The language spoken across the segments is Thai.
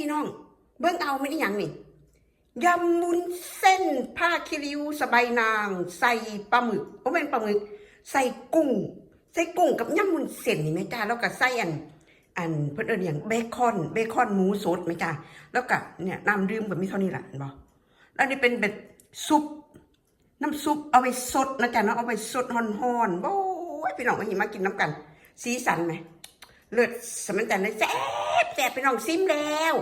พี่น้อง เบิ่งเอาไม่ได้ยังนี่ยำมุนเส้นผ้าคิริวสบายนาง ใส่ปลาหมึกโอ้เป็นปลาหมึก ใส่กุ้ง ใส่กุ้งกับยำมุนเส้นนี่ไหมจ้าแล้วก็ใส่อัน อันเพิ่นเอิ้นอย่างเบคอนเบคอนหมูสดไหมจ้าแล้วก็เนี่ยน้ำดื่มแบบมีเท่านี้แหละเห็นบ่แล้วนี่เป็นแบบซุปน้ำซุปเอาไปสดนะจ๊ะเนาะเอาไปสดห่อนๆโอ้ยพี่น้องมาหิมากินน้ำกัน สีสันไหมเลือดสมันแต่เลยแซ่ ซ่บพี่น้องซิมแล้ว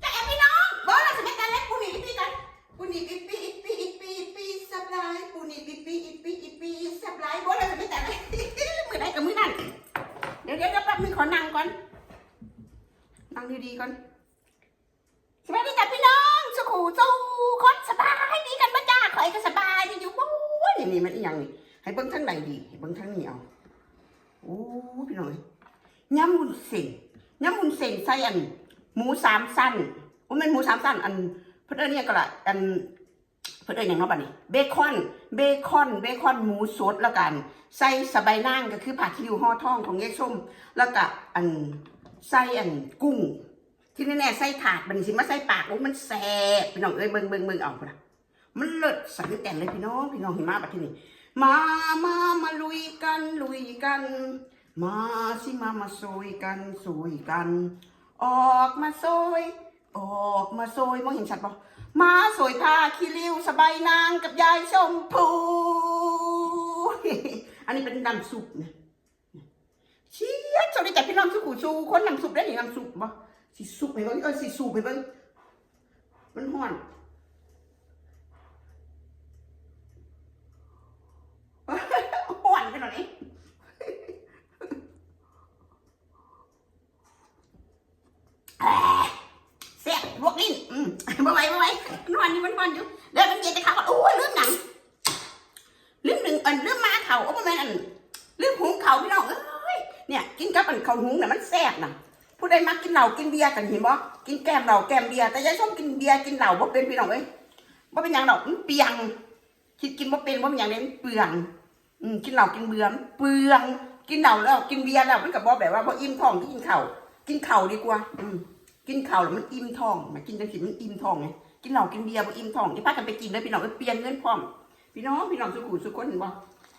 แซ่พี่น้องบอกแล้วสมันแต่เล็กปูนี่อีปีกันปูนี่อีปีปีปีปีสับไลายปูนี่อีปีปีปีสับไลายบอกแล้วสมันแต่เล็กมือไหนกับมือนั่นเดี๋ยวเดี๋ยวเดี๋ยวแป๊บนึงขอนั่งก่อนนั่งดีๆก่อนสวัสดีจ้ะพี่น้องสุขูสู้คนสบายดีกันบ้าจ้าขอยก็สบายดีอยู่บ้านนี่นี่มันอีหยังนี่ให้เบิ้งทั้งใดดีให้เบิ้งทั้งนี้เอาโอ้พี่น้องยำมุนเส้น ยำมุนเส้นใส่อัน หมูสามสั้นโอ้แมันหมูสามสั้นอันเพื่นเอนเนี่ยก็ละอันเพื่นเอนอย่างน้อบัดนี้เบคอน เบคอน เบคอนหมูสดแล้วกัน ใส่สบายนางก็คือผักคิวห่อทองของยายส้ม แล้วก็อันใส่อันกุ้ง ที่แน่ๆใส่ถาดมันสิมาใส่ปากโอ้มันแซ่บพี่น้องเอ้ยเบิ่งเบิ่งเบิ่งเอาพุ่นนะมันเลิศสังแต่เลยพี่น้องพี่น้องเห็นมาบัดที่นี่มามามาลุยกันลุยกัน มาสิมามาซอยกันซอยกัน ออกมาซอยออกมาซอยมองเห็นชัดปะมาซอยผ้าขี้ริ้วสบายนางกับยายชมพูอันนี้เป็นน้ำซุปนะเชี่ยสวัสดีจ้ะพี่น้องสุกูชูคนน้ำซุปได้หรือน้ำซุปบ่สิสุกไปบิ่งเออสิสูบไปบิ่งมันห้อนห้อนไปหน่อยนี้แอะเสียลวกลิ้นอืมบ่ไหวบ่ไหวมันห้อนอยู่มันห้อนอยู่เดี๋ยวมันเย็นจะขาก่อนโอ้ยลืมหนังลืมหนึ่งอันลืมมาเข่าโอ้ประมาณอันลืมหุงเข่าพี่น้องเอ้ยเนี่ย กินกับอันเข่าหุงน่ะมันแซ่บน่ะ ผู้ใดมักกินเหล้ากินเบียร์กันเห็นบ่กินแก้มเหล้าแก้มเบียร์แต่ยายส้มกินเบียร์กินเหล้าบ่เป็นพี่น้องเอ้ยบ่เป็นหยังดอกมันเปียงคิดกินบ่เป็นบ่เป็นหยังเลยมันเปลืองอืมกินเหล้ากินเบียร์มันเปลือง กินเหล้าแล้วกินเบียร์แล้วมันก็บ่แบบว่าบ่อิ่มท้องที่กินข้าวกินข้าวดีกว่า อืมกินข้าวแล้วมันอิ่มท้องมากินจังซี่มันอิ่มท้องไงกินเหล้ากินเบียร์บ่อิ่มท้องอย่พากันไปกินเลยพี่น้องเอ้ยเปลี่ยนเงินพร้อมพี่น้องพี่น้องสุขุสุขคนเห็นบ่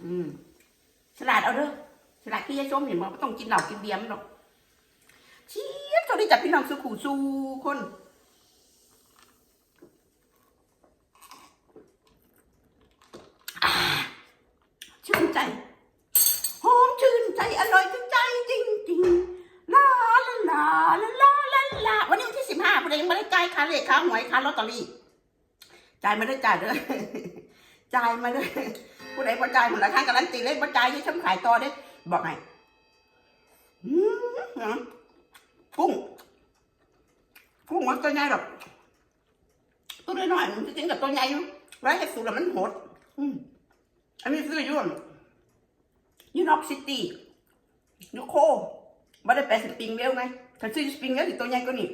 อืมฉลาดเอาเด้อ ฉลาดที่ยายส้มเห็นบ่บ่ต้องกินเหล้ากินเบียร์มันหรอกเชียบสวัสดีจากพี่น้องสุขูสู่คนชื่นใจหอมชื่นใจอร่อยถึงใจจริงๆลาลาลาลาลาลาลาวันนี้วันที่สิบห้าพอดียังม่ได้จ่ายค่าเลขค่าหวยค่าลอตเตอรี่จ่ายม่ได้จ่ายเด้อจ่ายมาเด้อผู้ใดบ่จ่ายหมดละข้างการันตีเลขบ่จ่ายที่ทำขายต่อเด้ บอกให้อืมกุ้งกุ้งมันตัวใหญ่หรอกตัวน้อยๆมันจริงกับตัวใหญ่อยู่ไว้ให้สูตรมันโหดอันนี้ซื้ออยุ่นยูนอกซิตี้ยูโคไม่ได้ไปสปริงเวลไงถ้าซื้อสปริงเวลสิตัวใหญ่กว่านี้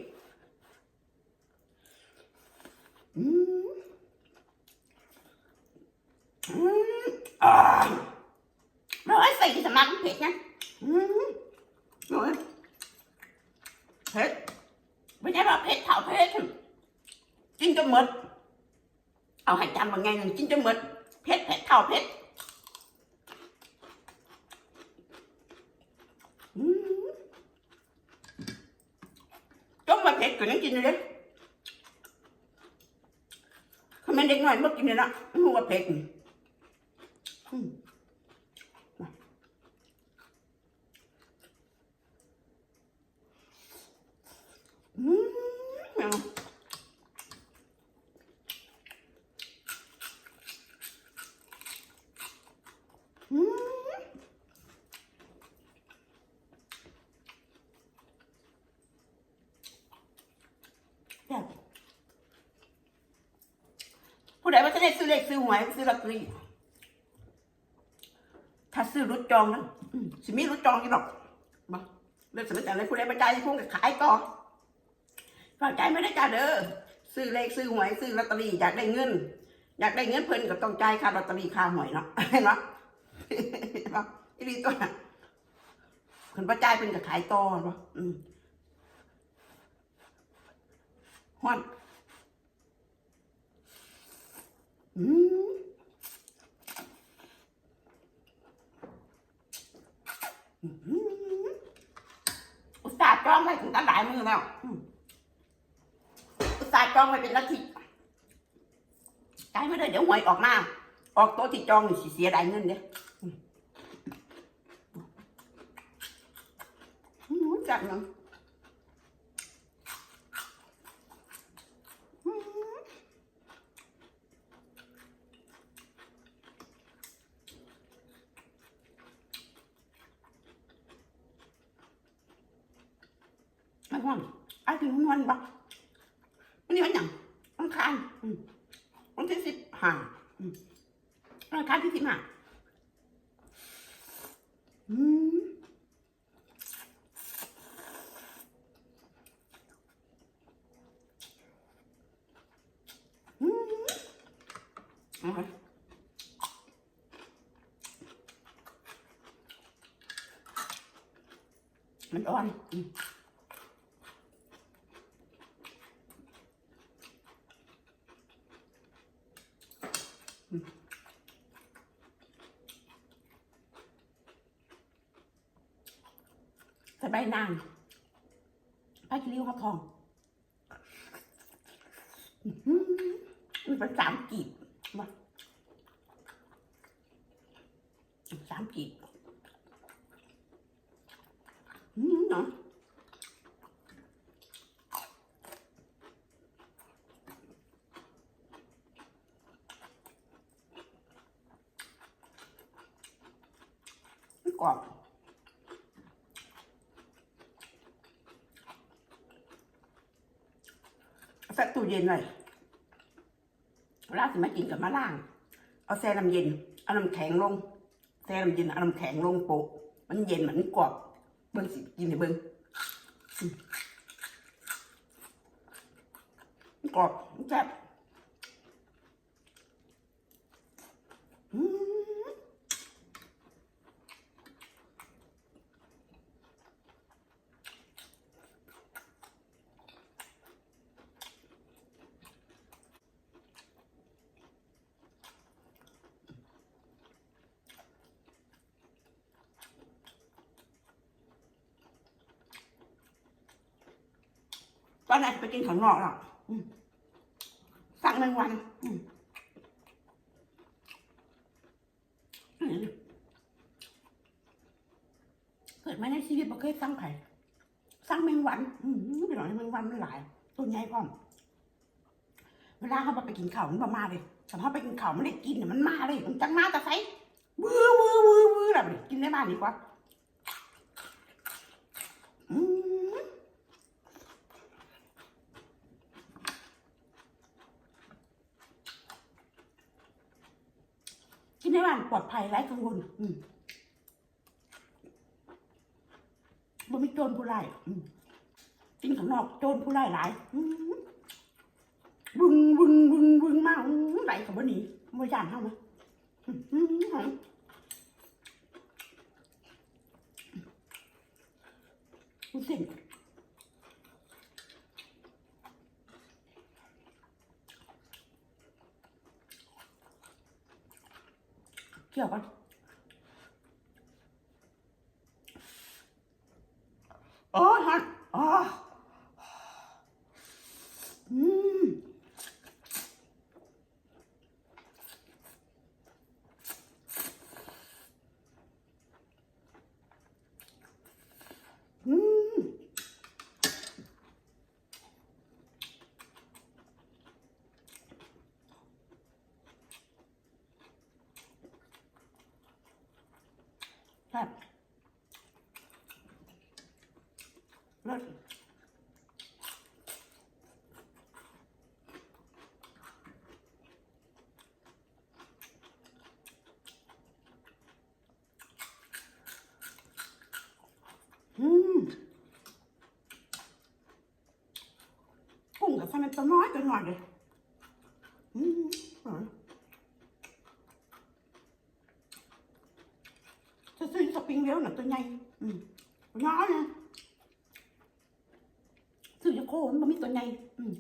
อืมอืมอ่า เราไอ้ใส่สมัครเผ็ดนะอืมโอ้ยเผ็ดไม่ใช่ว่าเผ็ดเท่าเผ็ดกินจนหมดเอาให้จำว่าไงหนึ่งกินจนหมดเผ็ดเผ็ดเท่าเผ็ดอืมต้มมาเผ็ดก็ยังกินเลยทำไมเด็กน้อยมากินเลยนะไม่รู้ว่าเผ็ดอืม อืมอืมแบบ ผู้ใดว่าจะได้ซื้อเลขซื้อหวยซื้อลอตเตอรี่ถ้าซื้อรุดจองนะสิมีรุดจองกี่ดอกบ่เรื่องสมัยแต่เลยผู้ใดมาจ่ายพุ่งกับขายต่อฝากใจไม่ได้จ่ายเด้อซื้อเลขซื้อหวยซื้อลอตเตอรี่อยากได้เงิน อยากได้เงินเพิ่นก็ต้องจ่ายค่าลอตเตอรี่ค่าหวยเนาะเห็นปะเห็นปะอีรีตัวน่ะเพิ่นบ่จ่ายเพิ่นก็ขายต่อเนาะอืมฮอน อุตส่าห์จองไว้ถึงตั้งหลายมือแล้วอุตส่าห์จองไว้เป็นนาทีใจไม่ได้เดี๋ยวหวยออกมา ออกโต๊ะที่จองนี่สิเสียดายเงินเด้อืมอืมจัดเนาะ มันวันไอ้ถึงวันปะวันนี้วันหยังวันคารอืมวันที่สิบห้าวันคารที่สิบห้าอืมอืมอาไว้มันอ่อน ส่ใบนางผ้าคิริ้วเขาทองมันเป็นสามกีบว่ะสามกีบอืมเนาะไม่กรอบ ใส่ตู้เย็นไว้เวลาสิมากินกับมะล่าง เอาแช่น้ำเย็น เอาน้ำแข็งลงแช่น้ำเย็น เอาน้ำแข็งลงโปะ มันเย็น มันกรอบ เบิ้งสิ กินให้เบิ้งอืมมันกรอบแซ่บอืม ตอนนั้นไปกินข้างนอกแล้วอืมสั่งแมงวันเกิดมาในชีวิตบ่เคยสั่งไผ่สั่งแมงวันไปหน่อยแมงวันมันหลาย ตัวใหญ่พร้อมเวลาเขาไปกินข้าวมันมาเลยแต่พอไปกินข้าวมันได้กินเนี่ยมันมาเลย มันจังมาแต่ไสวื้อวื้อวื้อวื้อแบบนี้กินในบ้านดีกว่า อืมกิน ในบ้านปลอดภัยไร้กังวลอืมบ่มีโจรผู้ร้ายอืมกินข้างนอกโจรผู้ร้ายหลายอืมวึงวึงวึงวึงมาอืมไหลกับบ่หนีบ่ย่านเฮาไหมอืมอืมอืมกูเส้น เกี่ยวกันโอ้ยฮอนอ๋ออืมอืมครับเลิศอืมกุ้งกับทำไมตัวน้อยตัวน้อยเลยอืมอร่อยจะ ซื้อสปริงเวลน่ะตัวใหญ่อืมตัวน้อยนะซื้อยูโคมันบ่มีตัวใหญ่อืม